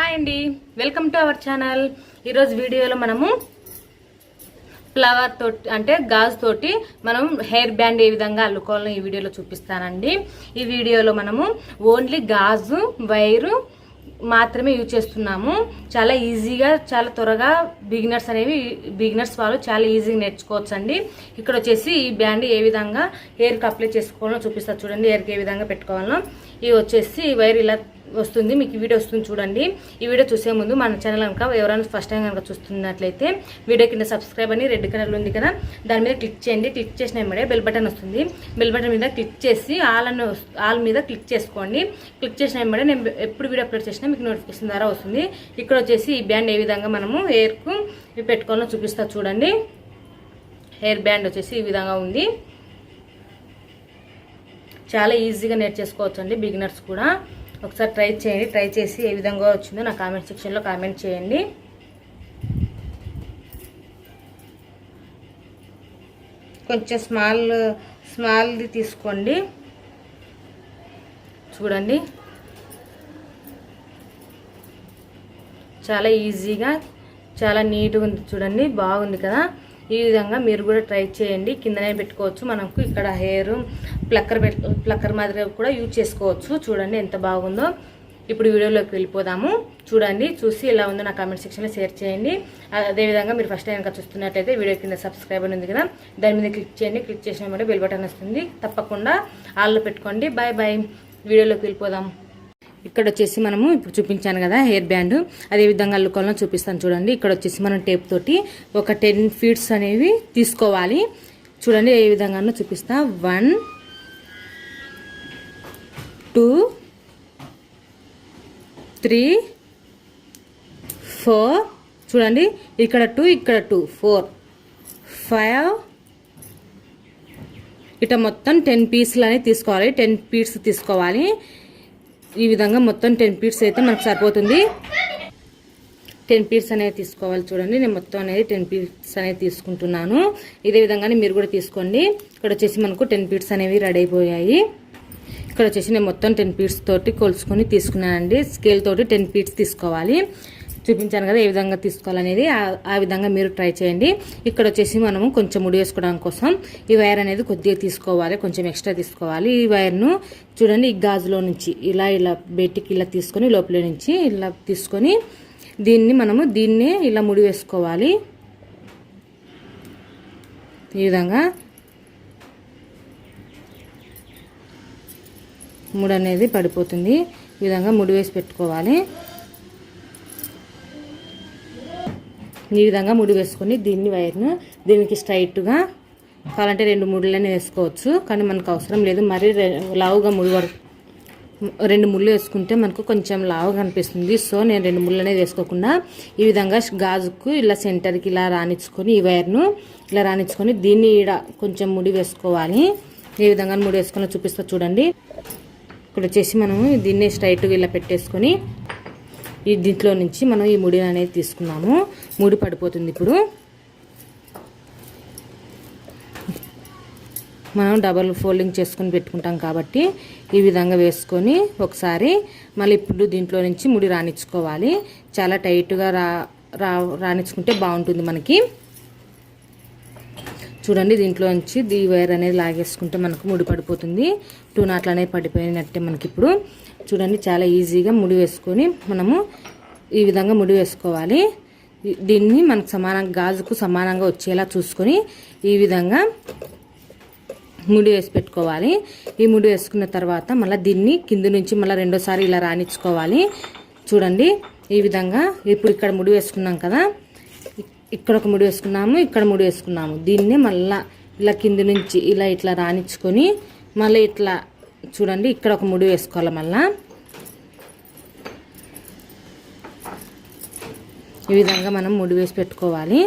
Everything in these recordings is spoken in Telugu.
హాయ్ అండి. Welcome to our channel. ఈరోజు వీడియోలో మనము ఫ్లవర్ తోటి అంటే గాజు తోటి మనం హెయిర్ బ్యాండ్ ఏ విధంగా అల్లుకోవాలని ఈ వీడియోలో చూపిస్తానండి. ఈ వీడియోలో మనము ఓన్లీ గాజు వైరు మాత్రమే యూజ్ చేస్తున్నాము. చాలా ఈజీగా చాలా త్వరగా బిగినర్స్ అనేవి బిగినర్స్ వాళ్ళు చాలా ఈజీగా నేర్చుకోవచ్చు అండి ఇక్కడ వచ్చేసి ఈ బ్యాండ్ ఏ విధంగా హెయిర్కి అప్లై చేసుకోవాలో చూపిస్తారు చూడండి హెయిర్కి ఏ విధంగా పెట్టుకోవాలో. ఇవి వచ్చేసి వైర్ ఇలా వస్తుంది మీకు వీడియో వస్తుంది చూడండి. ఈ వీడియో చూసే ముందు మన ఛానల్ కనుక ఎవరైనా ఫస్ట్ టైం కనుక చూస్తున్నట్లయితే వీడియో కింద సబ్స్క్రైబ్ అని రెడ్ కలర్లో ఉంది కదా దాని మీద క్లిక్ చేయండి. క్లిక్ చేసిన వెంబడే బెల్ బటన్ వస్తుంది. బెల్ బటన్ మీద క్లిక్ చేసి ఆల్ అని ఆల్ మీద క్లిక్ చేసుకోండి. క్లిక్ చేసిన వెంబడే నేను ఎప్పుడు వీడియో అప్లోడ్ చేసినా మీకు నోటిఫికేషన్ ద్వారా వస్తుంది. ఇక్కడ వచ్చేసి ఈ బ్యాండ్ ఏ విధంగా మనము హెయిర్కు పెట్టుకోవాలో చూపిస్తా చూడండి. హెయిర్ బ్యాండ్ వచ్చేసి ఈ విధంగా ఉంది. చాలా ఈజీగా నేర్చేసుకోవచ్చు అండి బిగినర్స్ కూడా. ఒకసారి ట్రై చేయండి. ట్రై చేసి ఏ విధంగా వచ్చిందో నా కామెంట్ సెక్షన్లో కామెంట్ చేయండి. కొంచెం స్మాల్ స్మాల్ది తీసుకోండి. చూడండి. చాలా ఈజీగా చాలా నీట్గా ఉంది చూడండి. బాగుంది కదా. ఈ విధంగా మీరు కూడా ట్రై చేయండి. కిందనే పెట్టుకోవచ్చు మనకు. ఇక్కడ హెయిర్ ప్లక్కర్ ప్లక్కర్ మాదిరిగా కూడా యూజ్ చేసుకోవచ్చు. చూడండి ఎంత బాగుందో. ఇప్పుడు వీడియోలోకి వెళ్ళిపోదాము. చూడండి చూసి ఎలా ఉందో నా కామెంట్ సెక్షన్లో షేర్ చేయండి. అదేవిధంగా మీరు ఫస్ట్ టైం కనుక చూస్తున్నట్లయితే వీడియో కింద సబ్స్క్రైబ్ ఉంది కదా దాని మీద క్లిక్ చేయండి. క్లిక్ చేసిన వెంటనే బెల్ బటన్ వస్తుంది. తప్పకుండా ఆల్లో పెట్టుకోండి. బాయ్ బాయ్ వీడియోలోకి వెళ్ళిపోదాం. ఇక్కడ వచ్చేసి మనము ఇప్పుడు చూపించాను కదా హెయిర్ బ్యాండ్. అదే విధంగా అల్లుకోవాలని చూపిస్తాను చూడండి. ఇక్కడ వచ్చేసి మనం టేప్ తోటి ఒక టెన్ ఫీట్స్ అనేవి తీసుకోవాలి. చూడండి ఏ విధంగానో చూపిస్తా. వన్ టూ త్రీ ఫోర్ చూడండి ఇక్కడ టూ ఇక్కడ టూ ఫోర్ ఫైవ్ ఇట మొత్తం టెన్ పీసులు అనేది తీసుకోవాలి. టెన్ పీస్ తీసుకోవాలి. ఈ విధంగా మొత్తం టెన్ పీట్స్ అయితే మనకు సరిపోతుంది. టెన్ పీట్స్ అనేది తీసుకోవాలి చూడండి. నేను మొత్తం అనేది టెన్ పీట్స్ అనేది తీసుకుంటున్నాను. ఇదే విధంగానే మీరు కూడా తీసుకోండి. ఇక్కడ వచ్చేసి మనకు టెన్ పీట్స్ అనేవి రెడీ అయిపోయాయి. ఇక్కడ వచ్చేసి నేను మొత్తం టెన్ పీట్స్ తోటి కొలుసుకొని తీసుకున్నానండి. స్కేల్ తోటి టెన్ పీట్స్ తీసుకోవాలి. చూపించాను కదా ఏ విధంగా తీసుకోవాలనేది ఆ- విధంగా మీరు ట్రై చేయండి. ఇక్కడ వచ్చేసి మనము కొంచెం ముడి వేసుకోవడం కోసం ఈ వైర్ అనేది కొద్దిగా తీసుకోవాలి కొంచెం ఎక్స్ట్రా తీసుకోవాలి. ఈ వైర్ను చూడండి ఈ గాజులో నుంచి ఇలా ఇలా బయటికి ఇలా తీసుకొని లోపల నుంచి ఇలా తీసుకొని దీన్ని మనము దీన్నే ఇలా ముడి వేసుకోవాలి. ఈ విధంగా ముడి అనేది పడిపోతుంది. ఈ విధంగా ముడి వేసి పెట్టుకోవాలి. ఈ విధంగా ముడి వేసుకొని దీన్ని వైర్ను దీనికి స్ట్రైట్గా కావాలంటే రెండు ముడులనే వేసుకోవచ్చు. కానీ మనకు అవసరం లేదు. మరీ లావుగా ముడి పడు రెండు ముళ్ళు వేసుకుంటే మనకు కొంచెం లావుగా కనిపిస్తుంది సో నేను రెండు ముళ్ళు అనేది వేసుకోకుండా ఈ విధంగా గాజుకు ఇలా సెంటర్కి ఇలా రాణించుకొని ఈ వైర్ను ఇలా రాణించుకొని దీన్ని ఈడ కొంచెం ముడి వేసుకోవాలి. ఏ విధంగా ముడి వేసుకొని చూపిస్తా చూడండి. ఇక్కడ వచ్చేసి మనము దీన్ని స్ట్రైట్గా ఇలా పెట్టేసుకొని ఈ దీంట్లో నుంచి మనం ఈ ముడి అనేది తీసుకున్నాము. ముడి పడిపోతుంది ఇప్పుడు. మనం డబల్ ఫోల్డింగ్ చేసుకొని పెట్టుకుంటాం కాబట్టి ఈ విధంగా వేసుకొని ఒకసారి మళ్ళీ ఇప్పుడు దీంట్లో నుంచి ముడి రాణించుకోవాలి. చాలా టైట్గా రా రా రాణించుకుంటే బాగుంటుంది మనకి. చూడండి దీంట్లో నుంచి దీ వైర్ అనేది లాగేసుకుంటే మనకు ముడి పడిపోతుంది. టూ నాట్లు అనేది పడిపోయినట్టే మనకి ఇప్పుడు చూడండి చాలా ఈజీగా ముడి వేసుకొని మనము ఈ విధంగా ముడి వేసుకోవాలి. దీన్ని మనకు సమానంగా గాజుకు సమానంగా వచ్చేలా చూసుకొని ఈ విధంగా ముడి వేసి పెట్టుకోవాలి. ఈ ముడి వేసుకున్న తర్వాత మళ్ళీ దీన్ని కింద నుంచి మళ్ళీ రెండోసారి ఇలా రాణించుకోవాలి. చూడండి ఈ విధంగా ఇప్పుడు ఇక్కడ ముడి వేసుకున్నాం కదా. ఇక్కడ ఒక ముడి వేసుకున్నాము ఇక్కడ ముడి వేసుకున్నాము. దీన్ని మళ్ళా ఇలా కింద నుంచి ఇలా ఇట్లా రాణించుకొని మళ్ళీ ఇట్లా చూడండి ఇక్కడ ఒక ముడి వేసుకోవాలి మళ్ళా. ఈ విధంగా మనం ముడి వేసి పెట్టుకోవాలి.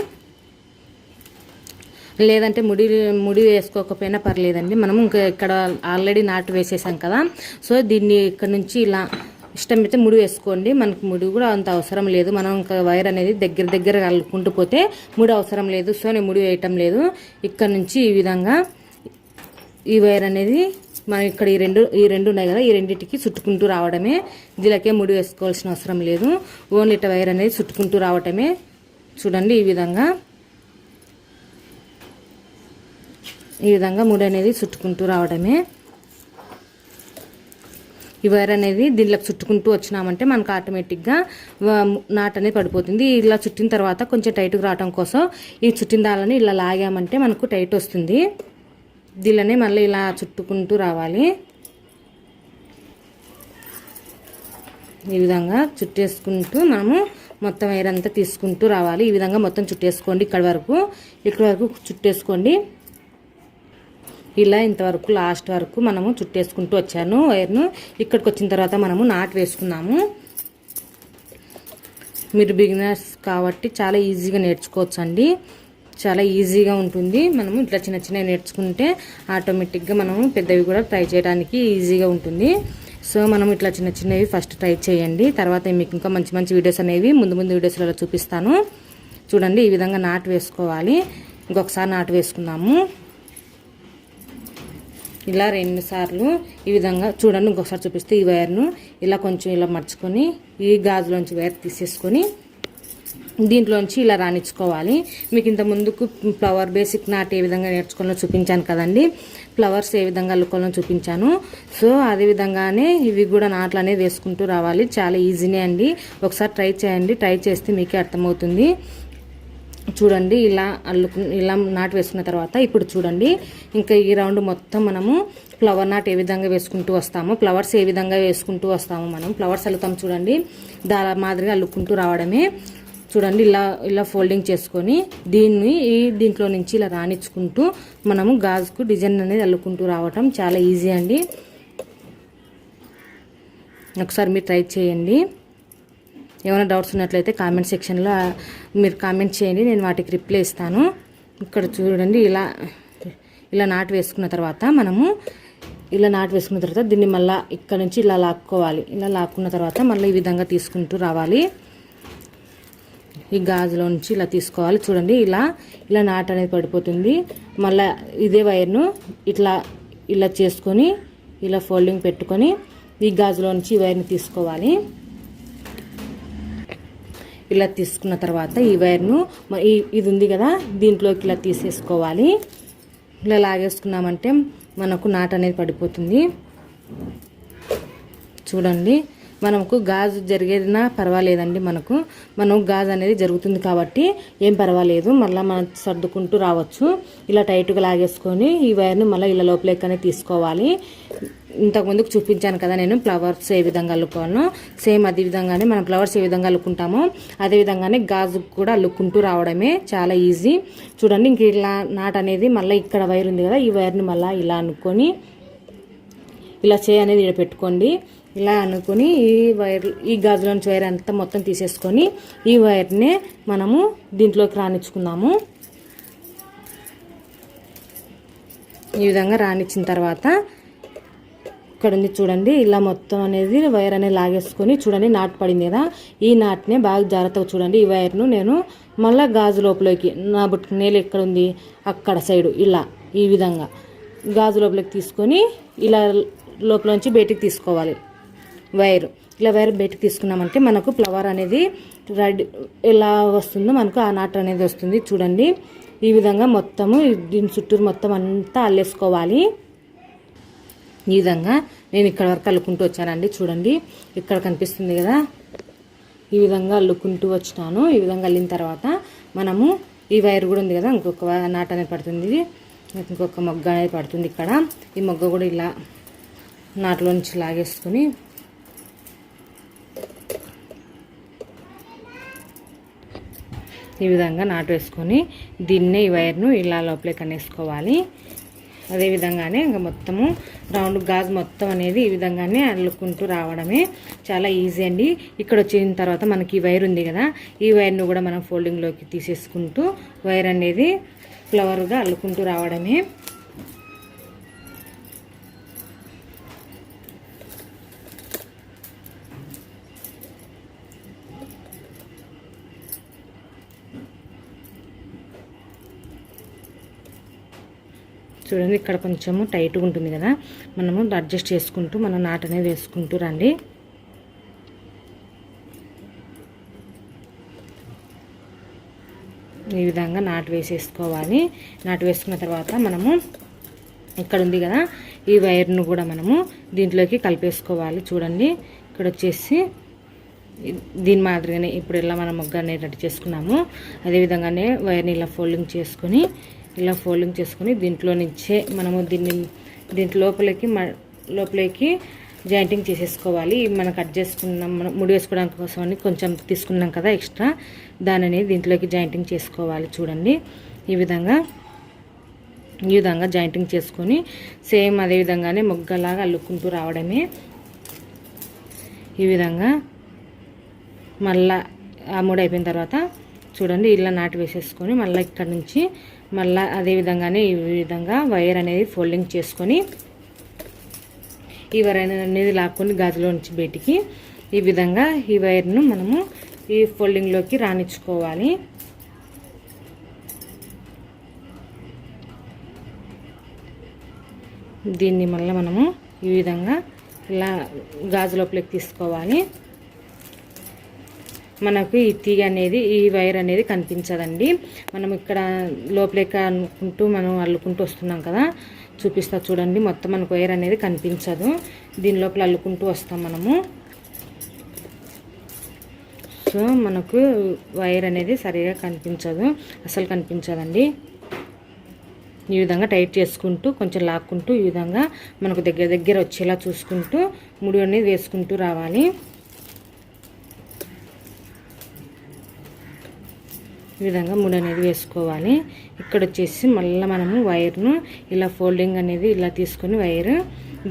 లేదంటే ముడి ముడి వేసుకోకపోయినా పర్లేదండి. మనం ఇంకా ఇక్కడ ఆల్రెడీ నాటు వేసేసాం కదా. సో దీన్ని ఇక్కడ నుంచి ఇలా ఇష్టమైతే ముడి వేసుకోండి. మనకు ముడి కూడా అంత అవసరం లేదు. మనం ఇంకా వైర్ అనేది దగ్గర దగ్గర కలుపుకుంటూ పోతే ముడి అవసరం లేదు. సో నేను ముడి వేయటం లేదు. ఇక్కడ నుంచి ఈ విధంగా ఈ వైర్ అనేది మనం ఇక్కడ ఈ రెండు ఈ రెండు ఉన్నాయి కదా ఈ రెండింటికి చుట్టుకుంటూ రావడమే. దీనికే ముడి వేసుకోవాల్సిన అవసరం లేదు. ఓన్లీ ఇట్ట వైర్ అనేది చుట్టుకుంటూ రావటమే. చూడండి ఈ విధంగా. ఈ విధంగా ముడి అనేది చుట్టుకుంటూ రావడమే. ఈ వైర్ అనేది దీనిలోకి చుట్టుకుంటూ వచ్చినామంటే మనకు ఆటోమేటిక్గా నాట్ అనేది పడిపోతుంది. ఇలా చుట్టిన తర్వాత కొంచెం టైట్గా రావడం కోసం ఈ చుట్టిన దాళ్ళని ఇలా లాగామంటే మనకు టైట్ వస్తుంది. దీనిలోనే మళ్ళీ ఇలా చుట్టుకుంటూ రావాలి. ఈ విధంగా చుట్టేసుకుంటూ మనము మొత్తం వైర్ అంతా తీసుకుంటూ రావాలి. ఈ విధంగా మొత్తం చుట్టేసుకోండి. ఇక్కడ వరకు ఇక్కడ వరకు చుట్టేసుకోండి. ఇలా ఇంతవరకు లాస్ట్ వరకు మనము చుట్టేసుకుంటూ వచ్చాను. వైర్ను ఇక్కడికి వచ్చిన తర్వాత మనము నాటు వేసుకున్నాము. మీరు బిగినర్స్ కాబట్టి చాలా ఈజీగా నేర్చుకోవచ్చు అండి చాలా ఈజీగా ఉంటుంది. మనము ఇట్లా చిన్న చిన్నవి నేర్చుకుంటే ఆటోమేటిక్గా మనము పెద్దవి కూడా ట్రై చేయడానికి ఈజీగా ఉంటుంది. సో మనం ఇట్లా చిన్న చిన్నవి ఫస్ట్ ట్రై చేయండి. తర్వాత మీకు ఇంకా మంచి మంచి వీడియోస్ అనేవి ముందు ముందు వీడియోస్లలో చూపిస్తాను. చూడండి ఈ విధంగా నాటు వేసుకోవాలి. ఇంకొకసారి నాటు వేసుకుందాము. ఇలా రెండు సార్లు ఈ విధంగా చూడండి ఇంకొకసారి చూపిస్తే ఈ వైర్ను ఇలా కొంచెం ఇలా మర్చుకొని ఈ గాజులోంచి వైర్ తీసేసుకొని దీంట్లోంచి ఇలా రాణించుకోవాలి. మీకు ఇంత ముందుకు ఫ్లవర్ బేసిక్ నాట్ ఏ విధంగా నేర్చుకోవాలో చూపించాను కదండి. ఫ్లవర్స్ ఏ విధంగా అల్లుకోవాలో చూపించాను. సో అదే విధంగానే ఇవి కూడా నాట్లు అనేది వేసుకుంటూ రావాలి. చాలా ఈజీనే అండి. ఒకసారి ట్రై చేయండి. ట్రై చేస్తే మీకే అర్థమవుతుంది. చూడండి ఇలా అల్లుకు ఇలా నాటు వేసుకున్న తర్వాత ఇప్పుడు చూడండి ఇంకా ఈ రౌండ్ మొత్తం మనము ఫ్లవర్ నాట్ ఏ విధంగా వేసుకుంటూ వస్తాము ఫ్లవర్స్ ఏ విధంగా వేసుకుంటూ వస్తాము మనం ఫ్లవర్స్ అల్లుతాం చూడండి దాని మాదిరిగా అల్లుకుంటూ రావడమే. చూడండి ఇలా ఇలా ఫోల్డింగ్ చేసుకొని దీన్ని ఈ దీంట్లో నుంచి ఇలా రాణించుకుంటూ మనము గాజుకు డిజైన్ అనేది అల్లుకుంటూ రావటం చాలా ఈజీ అండి. ఒకసారి మీరు ట్రై చేయండి. ఏమైనా డౌట్స్ ఉన్నట్లయితే కామెంట్ సెక్షన్లో మీరు కామెంట్ చేయండి నేను వాటికి రిప్లై ఇస్తాను. ఇక్కడ చూడండి ఇలా ఇలా నాటు వేసుకున్న తర్వాత మనము ఇలా నాటు వేసుకున్న తర్వాత దీన్ని మళ్ళీ ఇక్కడ నుంచి ఇలా లాక్కోవాలి. ఇలా లాక్కున్న తర్వాత మళ్ళీ ఈ విధంగా తీసుకుంటూ రావాలి. ఈ గాజులో నుంచి ఇలా తీసుకోవాలి. చూడండి ఇలా ఇలా నాటు అనేది పడిపోతుంది. మళ్ళీ ఇదే వైర్ను ఇట్లా ఇలా చేసుకొని ఇలా ఫోల్డింగ్ పెట్టుకొని ఈ గాజులో నుంచి ఈ వైర్ని తీసుకోవాలి. ఇలా తీసుకున్న తర్వాత ఈ వైర్ను ఈ ఇది ఉంది కదా దీంట్లోకి ఇలా తీసేసుకోవాలి. ఇలా లాగేసుకున్నామంటే మనకు నాట్ అనేది పడిపోతుంది. చూడండి మనకు గాజు జరిగేదినా పర్వాలేదండి మనకు. మనం గాజు అనేది జరుగుతుంది కాబట్టి ఏం పర్వాలేదు. మళ్ళీ మనం సర్దుకుంటూ రావచ్చు. ఇలా టైట్గా లాగేసుకొని ఈ వైర్ని మళ్ళీ ఇలా లోపలికనే తీసుకోవాలి. ఇంతకు ముందుకు చూపించాను కదా నేను ఫ్లవర్స్ ఏ విధంగా అల్లుకోవాలో. సేమ్ అదే విధంగానే మనం ఫ్లవర్స్ ఏ విధంగా అల్లుకుంటామో అదే విధంగానే గాజు కూడా అల్లుకుంటూ రావడమే చాలా ఈజీ. చూడండి ఇంక ఇలా నాట్ అనేది మళ్ళీ ఇక్కడ వైర్ ఉంది కదా ఈ వైర్ని మళ్ళీ ఇలా అనుకొని ఇలా చేయి అనేది ఇక్కడ పెట్టుకోండి. ఇలా అనుకుని ఈ వైర్ ఈ గాజులోంచి వైర్ అంతా మొత్తం తీసేసుకొని ఈ వైర్నే మనము దీంట్లోకి రాణించుకుందాము ఈ విధంగా రాణించిన తర్వాత ఇక్కడ ఉంది చూడండి. ఇలా మొత్తం అనేది వైర్ అనేది లాగేసుకొని చూడండి నాటు పడింది కదా. ఈ నాట్నే బాగా జాగ్రత్తగా చూడండి. ఈ వైర్ను నేను మళ్ళీ గాజు లోపలికి నా బుట్టు నేల ఎక్కడ ఉంది అక్కడ సైడు ఇలా ఈ విధంగా గాజు లోపలికి తీసుకొని ఇలా లోపల నుంచి బయటికి తీసుకోవాలి. వైర్. ఇలా వైర్ బయటకు తీసుకున్నామంటే మనకు ఫ్లవర్ అనేది రెడీ ఎలా వస్తుందో మనకు ఆ నాటు అనేది వస్తుంది చూడండి. ఈ విధంగా మొత్తము దీని చుట్టూరు మొత్తం అంతా అల్లేసుకోవాలి. ఈ విధంగా నేను ఇక్కడ వరకు అల్లుకుంటూ వచ్చానండి. చూడండి ఇక్కడ కనిపిస్తుంది కదా. ఈ విధంగా అల్లుకుంటూ వచ్చినాను. ఈ విధంగా అల్లిన తర్వాత మనము ఈ వైర్ కూడా ఉంది కదా ఇంకొక నాట అనేది పడుతుంది. ఇంకొక మొగ్గ అనేది పడుతుంది ఇక్కడ. ఈ మొగ్గ కూడా ఇలా నాట్లో నుంచి లాగేసుకొని ఈ విధంగా నాటు వేసుకొని దీన్నే ఈ వైర్ను ఇలా లోపలికి అనేసుకోవాలి అదే విధంగానే ఇంకా మొత్తము రౌండ్ గాజు మొత్తం అనేది ఈ విధంగానే అల్లుకుంటూ రావడమే చాలా ఈజీ అండి. ఇక్కడ వచ్చిన తర్వాత మనకి ఈ వైర్ ఉంది కదా ఈ వైర్ను కూడా మనం ఫోల్డింగ్లోకి తీసేసుకుంటూ వైర్ అనేది ఫ్లవర్గా అల్లుకుంటూ రావడమే. చూడండి ఇక్కడ కొంచెము టైట్గా ఉంటుంది కదా. మనము అడ్జస్ట్ చేసుకుంటూ మనం నాట్ అనేది వేసుకుంటూ రండి. ఈ విధంగా నాటు వేసేసుకోవాలి. నాటు వేసుకున్న తర్వాత మనము ఇక్కడ ఉంది కదా ఈ వైర్ను కూడా మనము దీంట్లోకి కలిపేసుకోవాలి. చూడండి ఇక్కడ వచ్చేసి దీని మాదిరిగానే ఇప్పుడు ఇలా మనం మొగ్గ అనేది రెడీ చేసుకున్నాము అదేవిధంగానే వైర్ని ఇలా ఫోల్డింగ్ చేసుకొని ఇలా ఫోల్డింగ్ చేసుకొని దీంట్లో నుంచే మనము దీన్ని దీంట్లో లోపలికి లోపలికి జాయింటింగ్ చేసేసుకోవాలి. మనం కట్ చేసుకున్నాం మనం ముడి వేసుకోవడానికి కోసం అని కొంచెం తీసుకున్నాం కదా ఎక్స్ట్రా. దానిని దీంట్లోకి జాయింటింగ్ చేసుకోవాలి చూడండి. ఈ విధంగా ఈ విధంగా జాయింటింగ్ చేసుకొని సేమ్ అదే విధంగానే మొగ్గలాగా అల్లుకుంటూ రావడమే. ఈ విధంగా మళ్ళా ఆ మూడు అయిపోయిన తర్వాత చూడండి ఇలా నాటి వేసేసుకొని మళ్ళీ ఇక్కడ నుంచి మళ్ళీ అదే విధంగానే ఈ విధంగా వైర్ అనేది ఫోల్డింగ్ చేసుకొని ఈ వైర్ అనేది లాక్కొని గాజులో నుంచి బయటికి ఈ విధంగా ఈ వైర్ను మనము ఈ ఫోల్డింగ్లోకి రాణించుకోవాలి. దీన్ని మళ్ళీ మనము ఈ విధంగా ఇలా గాజు లోపలికి తీసుకోవాలి. మనకు ఈ తీగ అనేది ఈ వైర్ అనేది కనిపించదండి. మనం ఇక్కడ లోపలేక అనుకుంటూ మనం అల్లుకుంటూ వస్తున్నాం కదా. చూపిస్తా చూడండి మొత్తం మనకు వైర్ అనేది కనిపించదు. దీని లోపల అల్లుకుంటూ వస్తాం మనము. సో మనకు వైర్ అనేది సరిగా కనిపించదు. అసలు కనిపించదండి. ఈ విధంగా టైట్ చేసుకుంటూ కొంచెం లాక్కుంటూ ఈ విధంగా మనకు దగ్గర దగ్గర వచ్చేలా చూసుకుంటూ ముడి అనేది వేసుకుంటూ రావాలి. ఈ విధంగా ముడి అనేది వేసుకోవాలి. ఇక్కడ వచ్చేసి మళ్ళీ మనము వైర్ను ఇలా ఫోల్డింగ్ అనేది ఇలా తీసుకొని వైర్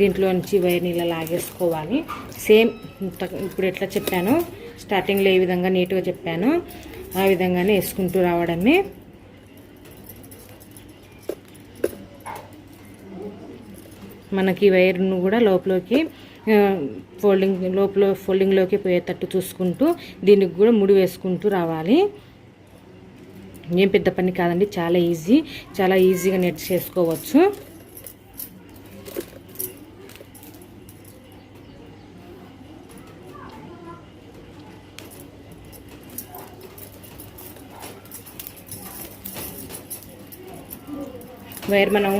దీంట్లో నుంచి వైర్ని ఇలా లాగేసుకోవాలి. సేమ్ ఇప్పుడు ఎట్లా చెప్పాను స్టార్టింగ్లో ఏ విధంగా నీట్గా చెప్పాను ఆ విధంగానే వేసుకుంటూ రావడమే. మనకి వైర్ను కూడా లోపలికి ఫోల్డింగ్ లోపల ఫోల్డింగ్లోకి పోయేటట్టు చూసుకుంటూ దీనికి కూడా ముడి వేసుకుంటూ రావాలి. ఏం పెద్ద పని కాదండి చాలా ఈజీ చాలా ఈజీగా నెట్ చేసుకోవచ్చు. వైర్ మనం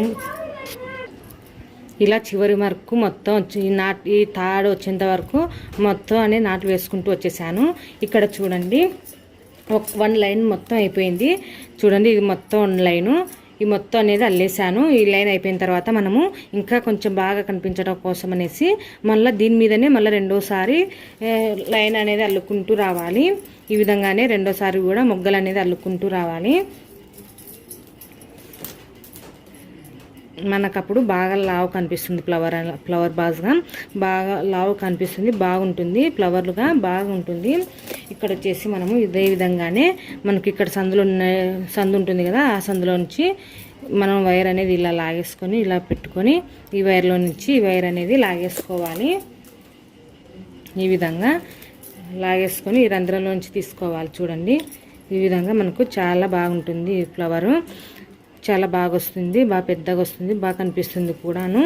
ఇలా చివరి వరకు మొత్తం ఈ నాటు ఈ తాడు వచ్చేంత వరకు మొత్తం అనేది నాటు వేసుకుంటూ వచ్చేసాను. ఇక్కడ చూడండి. ఒక వన్ లైన్ మొత్తం అయిపోయింది. చూడండి ఇది మొత్తం వన్ లైను. ఈ మొత్తం అనేది అల్లేసాను ఈ లైన్ అయిపోయిన తర్వాత మనము ఇంకా కొంచెం బాగా కనిపించడం కోసం అనేసి మళ్ళీ దీని మీదనే మళ్ళీ రెండోసారి లైన్ అనేది అల్లుకుంటూ రావాలి. ఈ విధంగానే రెండోసారి కూడా మొగ్గలు అనేది అల్లుకుంటూ రావాలి. మనకు అప్పుడు బాగా లావు కనిపిస్తుంది ఫ్లవర్ ఫ్లవర్ బాజ్గా బాగా లావు కనిపిస్తుంది బాగుంటుంది ఫ్లవర్లుగా బాగుంటుంది. ఇక్కడ వచ్చేసి మనము ఇదే విధంగానే మనకి ఇక్కడ సందులో ఉన్న సందు ఉంటుంది కదా ఆ సందులో నుంచి మనం వైర్ అనేది ఇలా లాగేసుకొని ఇలా పెట్టుకొని ఈ వైర్లో నుంచి ఈ వైర్ అనేది లాగేసుకోవాలి. ఈ విధంగా లాగేసుకొని ఈ రంధ్రంలోంచి తీసుకోవాలి చూడండి. ఈ విధంగా మనకు చాలా బాగుంటుంది ఈ ఫ్లవరు. చాలా బాగా వస్తుంది బాగా పెద్దగా వస్తుంది బాగా కనిపిస్తుంది కూడాను.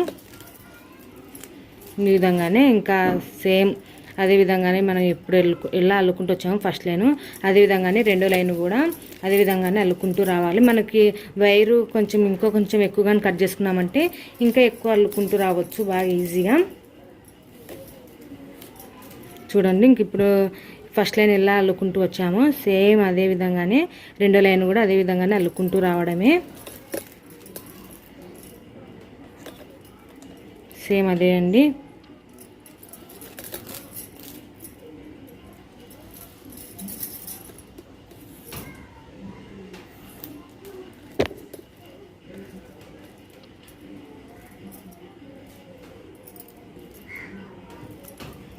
ఈ విధంగానే ఇంకా సేమ్ అదే విధంగానే మనం ఎప్పుడు ఎలా అల్లుకుంటూ వచ్చాము ఫస్ట్ లైను అదేవిధంగానే రెండో లైన్ కూడా అదే విధంగానే అల్లుకుంటూ రావాలి. మనకి వైరు కొంచెం ఇంకో కొంచెం ఎక్కువగానే కట్ చేసుకున్నామంటే ఇంకా ఎక్కువ అల్లుకుంటూ రావచ్చు బాగా ఈజీగా. చూడండి ఇంక ఇప్పుడు ఫస్ట్ లైన్ ఎలా అల్లుకుంటూ వచ్చామో సేమ్ అదే విధంగానే రెండో లైన్ కూడా అదే విధంగానే అల్లుకుంటూ రావడమే. సేమ్ అదే అండి.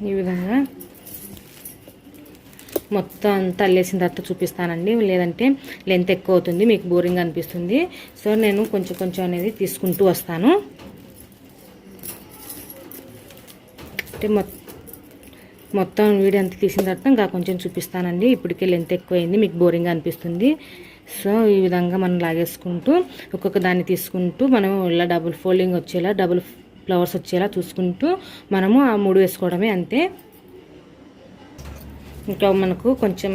ఈ విధంగా మొత్తం అంతా అల్లేసిన తర్వాత చూపిస్తానండి. లేదంటే లెంత్ ఎక్కువ అవుతుంది మీకు బోరింగ్ అనిపిస్తుంది. సో నేను కొంచెం కొంచెం అనేది తీసుకుంటూ వస్తాను. అంటే మొత్తం వీడియో అంతా తీసిన తర్వాత ఇంకా కొంచెం చూపిస్తానండి. ఇప్పటికే లెంత్ ఎక్కువైంది మీకు బోరింగ్ అనిపిస్తుంది. సో ఈ విధంగా మనం లాగేసుకుంటూ ఒక్కొక్క దాన్ని తీసుకుంటూ మనం ఇలా డబుల్ ఫోల్డింగ్ వచ్చేలా డబుల్ ఫ్లవర్స్ వచ్చేలా చూసుకుంటూ మనము ఆ మూడు వేసుకోవడమే అంతే. ఇంకా మనకు కొంచెం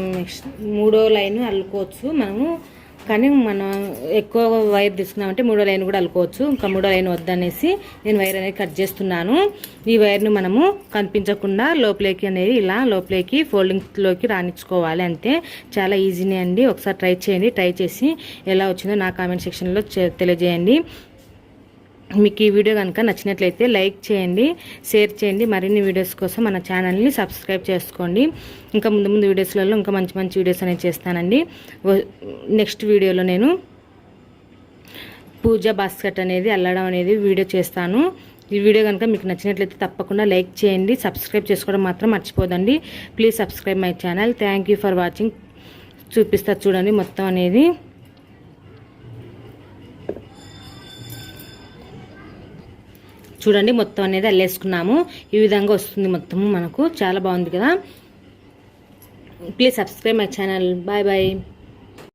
మూడో లైన్ అల్లుకోవచ్చు. మనము కానీ మనం ఎక్కువ వైర్ తీసుకున్నామంటే మూడో లైన్ కూడా అల్లుకోవచ్చు. ఇంకా మూడో లైన్ వద్దనేసి నేను వైర్ అనేది కట్ చేస్తున్నాను. ఈ వైర్ను మనము కనిపించకుండా లోపలికి అనేది ఇలా లోపలికి ఫోల్డింగ్లోకి రాణించుకోవాలి అంతే చాలా ఈజీనే అండి. ఒకసారి ట్రై చేయండి. ట్రై చేసి ఎలా వచ్చిందో నా కామెంట్ సెక్షన్లో తెలియజేయండి. మీకు ఈ వీడియో కనుక నచ్చినట్లయితే లైక్ చేయండి షేర్ చేయండి మరిన్ని వీడియోస్ కోసం మన ఛానల్ని సబ్స్క్రైబ్ చేసుకోండి. ఇంకా ముందు ముందు వీడియోస్లలో ఇంకా మంచి మంచి వీడియోస్ అనేవి చేస్తానండి. నెక్స్ట్ వీడియోలో నేను పూజ బాస్కెట్ అనేది అల్లడం అనేది వీడియో చేస్తాను. ఈ వీడియో కనుక మీకు నచ్చినట్లయితే తప్పకుండా లైక్ చేయండి సబ్స్క్రైబ్ చేసుకోవడం మాత్రం మర్చిపోదండి. Please subscribe my channel. Thank for watching. చూపిస్తా చూడండి మొత్తం అనేది. చూడండి మొత్తం అనేది అల్లేసుకున్నాము. ఈ విధంగా వస్తుంది మొత్తము మనకు. చాలా బాగుంది కదా. Please subscribe my channel bye bye